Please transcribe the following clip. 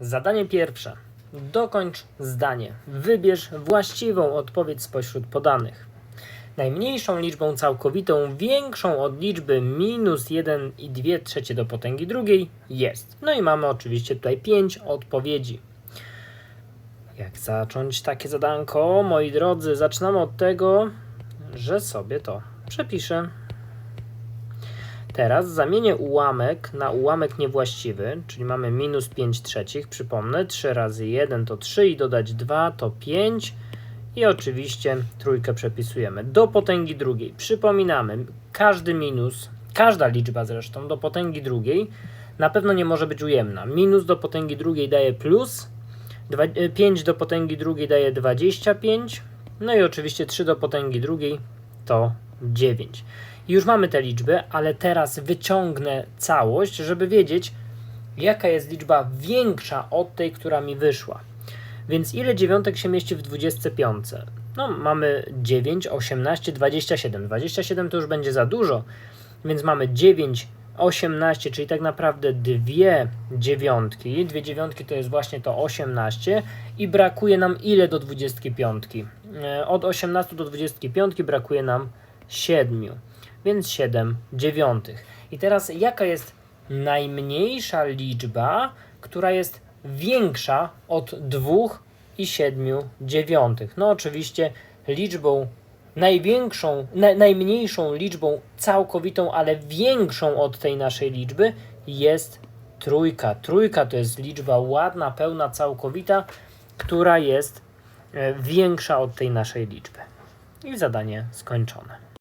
Zadanie pierwsze. Dokończ zdanie. Wybierz właściwą odpowiedź spośród podanych. Najmniejszą liczbą całkowitą większą od liczby minus 1 i 2 trzecie do potęgi drugiej jest. No i mamy oczywiście tutaj 5 odpowiedzi. Jak zacząć takie zadanko? Moi drodzy, zaczynamy od tego, że sobie to przepiszę. Teraz zamienię ułamek na ułamek niewłaściwy, czyli mamy minus 5 trzecich. Przypomnę, 3 razy 1 to 3 i dodać 2 to 5. I oczywiście trójkę przepisujemy. Do potęgi drugiej. Przypominamy, każdy minus, każda liczba zresztą do potęgi drugiej na pewno nie może być ujemna. Minus do potęgi drugiej daje plus, 5 do potęgi drugiej daje 25, no i oczywiście 3 do potęgi drugiej to 9. I już mamy te liczby, ale teraz wyciągnę całość, żeby wiedzieć, jaka jest liczba większa od tej, która mi wyszła. Więc ile dziewiątek się mieści w 25? No, mamy 9, 18, 27. 27 to już będzie za dużo, więc mamy 9, 18, czyli tak naprawdę dwie dziewiątki. Dwie dziewiątki to jest właśnie to 18 i brakuje nam ile do 25? E, Od 18 do 25 brakuje nam 7, więc 7 dziewiątych. I teraz jaka jest najmniejsza liczba, która jest większa od 2 i 7 dziewiątych? No oczywiście liczbą największą, na, najmniejszą liczbą całkowitą, ale większą od tej naszej liczby jest trójka. Trójka to jest liczba ładna, pełna, całkowita, która jest e, większa od tej naszej liczby. I zadanie skończone.